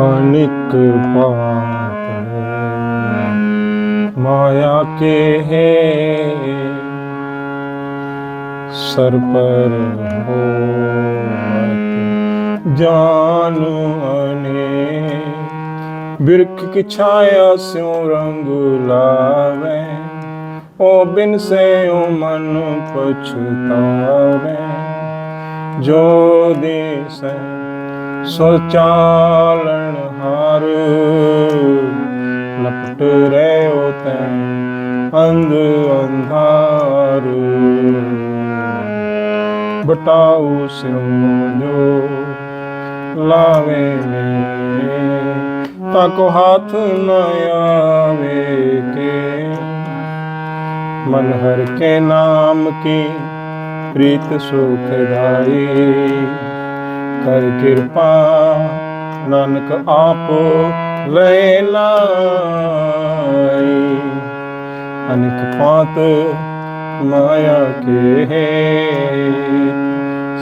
अनिक बात माया के है सर पर हो जान अने बिरख की छाया स्यों रंग लावे ओ बिन से ओ मन पछतावे जो देश ਸੋਚਾਲਣ ਹਾਰ। ਲਪਟ ਰਹਿਓ ਤੈ ਅੰਧ ਅੰਧਾਰ। ਬਟਾਉ ਸਿਉ ਜੋ ਲਾਵੇ ਤਾ ਕੋ ਹੱਥ ਨਾ ਆਵੇ ਕੇ। ਮਨ ਹਰ ਕੇ ਨਾਮ ਕੀ, ਪ੍ਰੀਤ ਸੁਖਦਾਈ ਕਰ ਕਿਰਪਾ, ਨਾਨਕ ਆਪ ਲੈ ਲਾਈ ਅਨਿਕ ਪਾਤ ਮਾਇਆ ਕੇ ਹੈ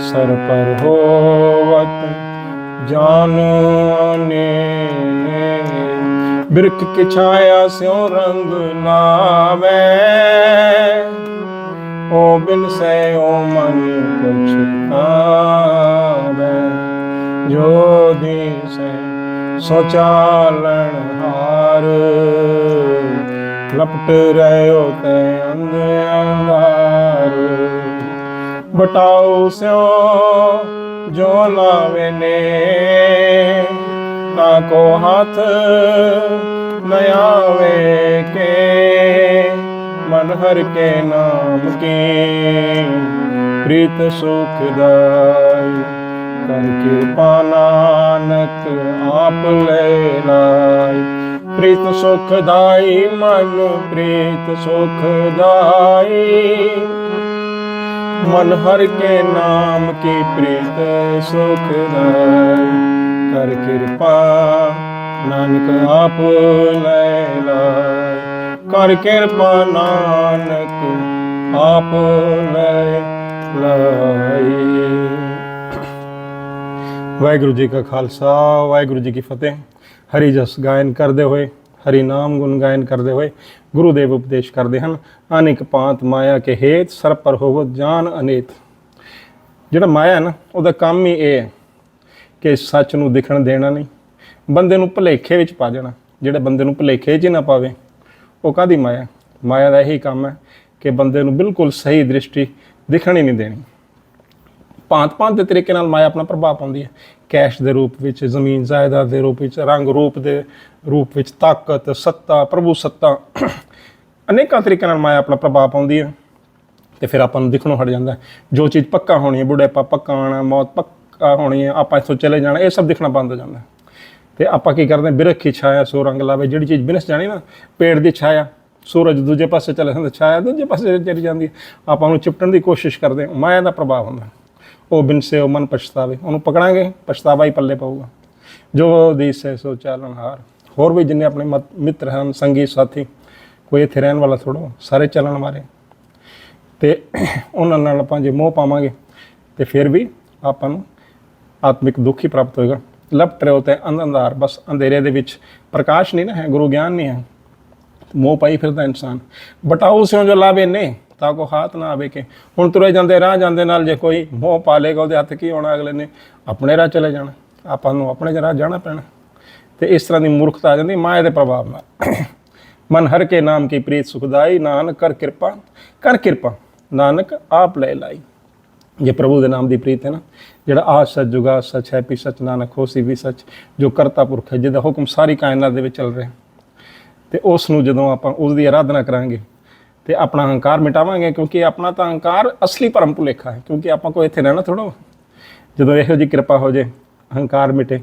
ਸਰ ਪਰ ਹੋਵਤ ਜਾਨ ਨੇ ਬਿਰਖ ਕੇ ਛਾਇਆ ਸਿਉ ਰੰਗ ਨਾਵੇ, ਓ ਬਿਨ ਸੈ ਓ ਮਨ ਪਛਤਾ ਜੋ ਦੀਸੈ ਸੋ ਲਪਟ ਰਹਿਓ ਤੈ ਅੰਧ ਅੰਧਾਰ। ਬਟਾਉ ਸਿਓ ਨਾ। ਕੋ ਹੱਥ ਨ ਕੇ। ਮਨ ਕੇ ਨਾਮ ਕੇ। ਪ੍ਰੀਤ ਸੁਖਦਾਈ ਤਨ ਕਿਰਪਾ ਨਾਨਕ ਆਪ ਲੈ ਰਾਇ ਪ੍ਰੀਤ ਸੁਖ ਦਾਈ, ਮਨ ਪ੍ਰੀਤ ਸੁਖ ਦਾਈ। ਮਨ ਹਰ ਕੇ ਨਾਮ ਕੀ ਪ੍ਰੀਤ ਸੁਖ ਦਾਈ। ਕਰ ਕਿਰਪਾ ਨਾਨਕ ਆਪ ਲੈ ਲਾਇ। ਕਰ ਕਿਰਪਾ ਨਾਨਕ ਆਪ ਲੈ ਲਾਈ ਵਾਹਿਗੁਰੂ ਜੀ ਕਾ ਖਾਲਸਾ, ਵਾਹਿਗੁਰੂ ਜੀ ਕੀ ਫਤਿਹ। ਹਰੀ ਜਸ ਗਾਇਨ ਕਰਦੇ ਹੋਏ, ਹਰੀ ਨਾਮ ਗੁਣ ਗਾਇਨ ਕਰਦੇ ਹੋਏ ਗੁਰੂ ਦੇਵ ਉਪਦੇਸ਼ ਕਰਦੇ ਹਨ, ਅਨੇਕ ਪਾਂਤ ਮਾਇਆ ਕੇ ਹੇਤ, ਸਰ ਪਰ ਹੋਵੋ ਜਾਨ ਅਨੇਤ। ਜਿਹੜਾ ਮਾਇਆ ਨਾ, ਉਹਦਾ ਕੰਮ ਹੀ ਇਹ ਹੈ ਕਿ ਸੱਚ ਨੂੰ ਦਿਖਣ ਦੇਣਾ ਨਹੀਂ। ਬੰਦੇ ਨੂੰ ਭੁਲੇਖੇ ਵਿੱਚ ਪਾ ਦੇਣਾ। ਜਿਹੜਾ ਬੰਦੇ ਨੂੰ ਭੁਲੇਖੇ 'ਚ ਹੀ ਨਾ ਪਾਵੇ, ਉਹ ਕਾਦੀ ਮਾਇਆ ਮਾਇਆ ਦਾ ਇਹੀ ਕੰਮ ਹੈ ਕਿ ਬੰਦੇ ਨੂੰ ਬਿਲਕੁਲ ਸਹੀ ਦ੍ਰਿਸ਼ਟੀ ਦਿਖਣ ਹੀ ਨਹੀਂ ਦੇਣੀ। ਭਾਂਤ ਭਾਂਤ ਦੇ ਤਰੀਕੇ ਨਾਲ ਮਾਇਆ ਆਪਣਾ ਪ੍ਰਭਾਵ ਪਾਉਂਦੀ ਹੈ। ਕੈਸ਼ ਦੇ ਰੂਪ ਵਿੱਚ, ਜ਼ਮੀਨ ਜਾਇਦਾਦ ਦੇ ਰੂਪ ਵਿੱਚ, ਰੰਗ ਰੂਪ ਦੇ ਰੂਪ ਵਿੱਚ ਤਾਕਤ, ਸੱਤਾ, ਪ੍ਰਭੂ ਸੱਤਾ, ਅਨੇਕਾਂ ਤਰੀਕਿਆਂ ਨਾਲ ਮਾਇਆ ਆਪਣਾ ਪ੍ਰਭਾਵ ਪਾਉਂਦੀ ਹੈ। ਤੇ ਫਿਰ ਆਪਾਂ ਨੂੰ ਦਿਖਣੋਂ ਹਟ ਜਾਂਦਾ ਜੋ ਚੀਜ਼ ਪੱਕਾ ਹੋਣੀ ਹੈ, ਬੁਢਾਪਾ ਪੱਕਾ ਆਉਣਾ, ਮੌਤ ਪੱਕਾ ਹੋਣੀ ਹੈ, ਆਪਾਂ ਇੱਥੋਂ ਚਲੇ ਜਾਣਾ, ਇਹ ਸਭ ਦਿਖਣਾ ਬੰਦ ਹੋ ਜਾਂਦਾ ਹੈ। ਤੇ ਆਪਾਂ ਕੀ ਕਰਦੇ ਹਾਂ? ਬਿਰਖੀ ਛਾਇਆ ਸੋ ਰੰਗ ਲਾਵੇ। ਜਿਹੜੀ ਚੀਜ਼ ਬਿਨਸ ਜਾਣੀ ਨਾ, ਪੇੜ ਦੀ ਛਾਇਆ, ਸੂਰਜ ਦੂਜੇ ਪਾਸੇ ਚਲੇ ਜਾਂਦਾ, ਛਾਇਆ ਦੂਜੇ ਪਾਸੇ ਚਲੀ ਜਾਂਦੀ ਹੈ। ਆਪਾਂ ਨੂੰ ਚਿਪਟਣ ਦੀ ਕੋਸ਼ਿਸ਼ ਕਰਦੇ ਹਾਂ, ਮਾਇਆ ਦਾ ਪ੍ਰਭਾਵ ਹੁੰਦਾ ਉਹ ਬਿਨ ਸੇ ਉਹ ਮਨ ਪਛਤਾਵੇ। ਉਹਨੂੰ ਪਕੜਾਂਗੇ, ਪਛਤਾਵਾ ਹੀ ਪੱਲੇ ਪਊਗਾ। ਜੋ ਦੀਸ ਹੈ ਸੋ ਚਾਲਨ ਹੋਰ। ਵੀ ਜਿੰਨੇ ਆਪਣੇ ਮਤ- ਮਿੱਤਰ ਹਨ, ਸੰਗੀ ਸਾਥੀ, ਕੋਈ ਇੱਥੇ ਰਹਿਣ ਵਾਲਾ ਥੋੜੋ ਸਾਰੇ ਚੱਲਣ ਵਾਲੇ। ਤੇ ਉਹਨਾਂ ਨਾਲ ਆਪਾਂ ਜੇ ਮੋਹ ਪਾਵਾਂਗੇ, ਤੇ ਫਿਰ ਵੀ ਆਪਾਂ ਨੂੰ ਆਤਮਿਕ ਦੁੱਖ ਹੀ ਪ੍ਰਾਪਤ ਹੋਏਗਾ। ਲਪਟ ਰਹੇ ਹੋਤੇ ਅੰਧ ਅੰਧਾਰ, ਬਸ ਅੰਧੇਰੇ ਦੇ ਵਿੱਚ ਪ੍ਰਕਾਸ਼ ਨਹੀਂ ਨਾ ਹੈ, ਗੁਰੂ ਗਿਆਨ ਨਹੀਂ ਹੈ। ਮੋਹ ਪਾਈ ਫਿਰਦਾ ਇਨਸਾਨ। ਬਟਾਉ ਸਿਓ ਜੋ ਲਾਵੇ ਨੇ ਤਾਂ ਕੋ ਹਾਥ ਨਾ ਆਵੇ ਕਿ ਹੁਣ ਤੁਰੇ ਜਾਂਦੇ, ਰਾਹ ਜਾਂਦੇ ਨਾਲ ਜੇ ਕੋਈ ਮੋਹ ਪਾ ਲੇਗਾ, ਉਹਦੇ ਹੱਥ ਕੀ ਹੋਣਾ ਅਗਲੇ ਨੇ? ਆਪਣੇ ਰਾਹ ਚਲੇ ਜਾਣਾ। ਆਪਾਂ ਨੂੰ ਆਪਣੇ ਰਾਹ ਜਾਣਾ ਪੈਣਾ। ਤੇ ਇਸ ਤਰ੍ਹਾਂ ਦੀ ਮੂਰਖਤਾ ਆ ਜਾਂਦੀ ਮਾਇਆ ਦੇ ਪ੍ਰਭਾਵ ਨਾਲ। ਮਨ ਹਰ ਕੇ ਨਾਮ ਕੀ ਪ੍ਰੀਤ ਸੁਖਦਾਈ, ਨਾਨਕ ਕਰ ਕਿਰਪਾ। ਕਰ ਕਿਰਪਾ, ਨਾਨਕ ਆਪ ਲੈ ਲਾਈ। ਜੇ ਪ੍ਰਭੂ ਦੇ ਨਾਮ ਦੀ ਪ੍ਰੀਤ ਹੈ ਨਾ, ਜਿਹੜਾ ਆਦ ਸੱਚ ਜੁਗਾ ਸੱਚ ਹੈ ਪੀ ਸੱਚ ਨਾਨਕ ਹੋਸੀ ਵੀ ਸੱਚ, ਜੋ ਕਰਤਾ ਪੁਰਖ ਹੈ, ਜਿਹਦਾ ਹੁਕਮ ਸਾਰੀ ਕਾਇਨਾਤ ਦੇ ਵਿੱਚ ਚੱਲ ਰਿਹਾ। ਤੇ ਉਸ ਨੂੰ ਜਦੋਂ ਆਪਾਂ ਉਸ ਦੀ ਆਰਾਧਨਾ ਕਰਾਂਗੇ ਤੇ ਆਪਣਾ ਹੰਕਾਰ ਮਿਟਾਵਾਂਗੇ, ਕਿਉਂਕਿ ਆਪਣਾ ਤਾਂ ਹੰਕਾਰ ਅਸਲੀ ਭਰਮ ਭੁਲੇਖਾ ਹੈ, ਕਿਉਂਕਿ ਆਪਾਂ ਕੋਈ ਇੱਥੇ ਰਹਿਣਾ ਥੋੜਾ ਜਦੋਂ ਇਹੋ ਜੀ ਕਿਰਪਾ ਹੋ ਜੇ ਹੰਕਾਰ ਮਿਟੇ,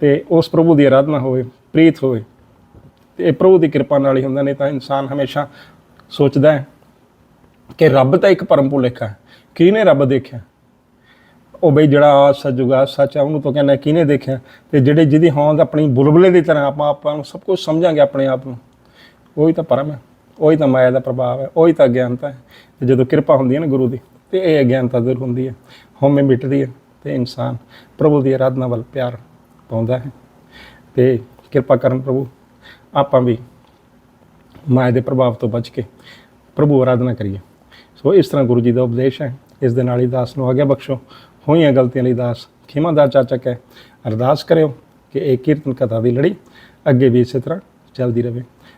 ਤੇ ਉਸ ਪ੍ਰਭੂ ਦੀ ਆਰਾਧਨਾ ਹੋਵੇ, ਪ੍ਰੀਤ ਹੋਵੇ, ਤੇ ਇਹ ਪ੍ਰਭੂ ਦੀ ਕਿਰਪਾ ਨਾਲ ਹੀ ਹੁੰਦਾ, ਨਹੀਂ ਤਾਂ ਇਨਸਾਨ ਹਮੇਸ਼ਾ ਸੋਚਦਾ ਹੈ ਕਿ ਰੱਬ ਤਾਂ ਇੱਕ ਭਰਮ ਭੁਲੇਖਾ ਹੈ। ਕਿਹਨੇ ਰੱਬ ਦੇਖਿਆ? ਉਹ ਬਈ ਜਿਹੜਾ ਆ ਸਜੂਗਾ ਸੱਚ ਆ, ਉਹਨੂੰ ਤਾਂ ਕਹਿੰਦਾ ਕਿਹਨੇ ਦੇਖਿਆ? ਤੇ ਜਿਹੜੇ ਜਿਹਦੀ ਹੋਂਦ ਆਪਣੀ ਬੁਲਬੁਲੇ ਦੀ ਤਰ੍ਹਾਂ ਆਪਾਂ ਆਪਾਂ ਨੂੰ ਸਭ ਕੁਝ ਸਮਝਾਂਗੇ ਆਪਣੇ ਆਪ ਨੂੰ, ਉਹੀ ਤਾਂ ਪਰਮ ਹੈ। ਉਹੀ ਤਾਂ ਮਾਇਆ ਦਾ ਪ੍ਰਭਾਵ ਹੈ, ਉਹੀ ਤਾਂ ਅਗਿਆਨਤਾ ਹੈ। ਤੇ ਜਦੋਂ ਕਿਰਪਾ ਹੁੰਦੀ ਹੈ ਨਾ ਗੁਰੂ ਦੀ, ਤੇ ਇਹ ਅਗਿਆਨਤਾ ਦੂਰ ਹੁੰਦੀ ਹੈ। ਹਉਮੈ ਮਿਟਦੀ ਹੈ ਤੇ ਇਨਸਾਨ ਪ੍ਰਭੂ ਦੀ ਆਰਾਧਨਾ ਵੱਲ ਪਿਆਰ ਪਾਉਂਦਾ ਹੈ। ਤੇ ਕਿਰਪਾ ਕਰਨ ਪ੍ਰਭੂ, ਆਪਾਂ ਵੀ ਮਾਇਆ ਦੇ ਪ੍ਰਭਾਵ ਤੋਂ ਬਚ ਕੇ ਪ੍ਰਭੂ ਆਰਾਧਨਾ ਕਰੀਏ। ਸੋ ਇਸ ਤਰ੍ਹਾਂ ਗੁਰੂ ਜੀ ਦਾ ਉਪਦੇਸ਼ ਹੈ। ਇਸ ਦੇ ਨਾਲ ਹੀ ਦਾਸ ਨੂੰ ਆਗਿਆ ਬਖਸ਼ੋ। ਹੋਈਆਂ ਗਲਤੀਆਂ ਲਈ ਦਾਸ ਖਿਮਾ ਦਾ ਚਾਚਕ ਹੈ। ਅਰਦਾਸ ਕਰਿਓ ਕਿ ਇਹ ਕੀਰਤਨ ਕਥਾ ਦੀ ਲੜੀ ਅੱਗੇ ਵੀ ਇਸੇ ਤਰ੍ਹਾਂ ਚੱਲਦੀ ਰਹੇ।